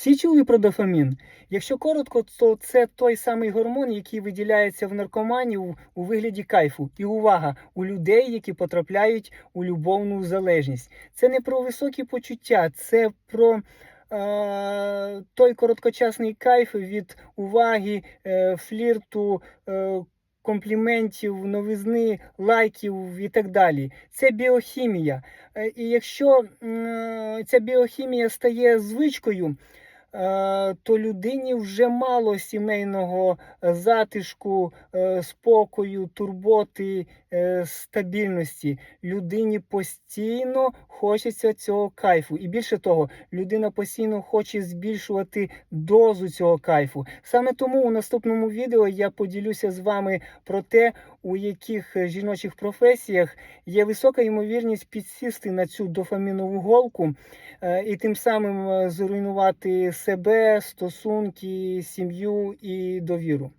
Всі чули про дофамін? Якщо коротко, то це той самий гормон, який виділяється в наркоманів у вигляді кайфу. І увага у людей, які потрапляють у любовну залежність. Це не про високі почуття, це про е, той короткочасний кайф від уваги, е, флірту. Е, Компліментів, новизни, лайків і так далі. Це біохімія. Е, І якщо ця біохімія стає звичкою, е, то людині вже мало сімейного е, затишку, е, спокою, турботи, е, стабільності. Людині постійно хочеться цього кайфу. І більше того, людина постійно хоче збільшувати дозу цього кайфу. Саме тому у наступному відео я поділюся з вами про те, у яких е, жіночих професіях є висока ймовірність підсісти на цю дофамінову голку е, і тим самим е, зруйнувати себе, стосунки, сім'ю і довіру.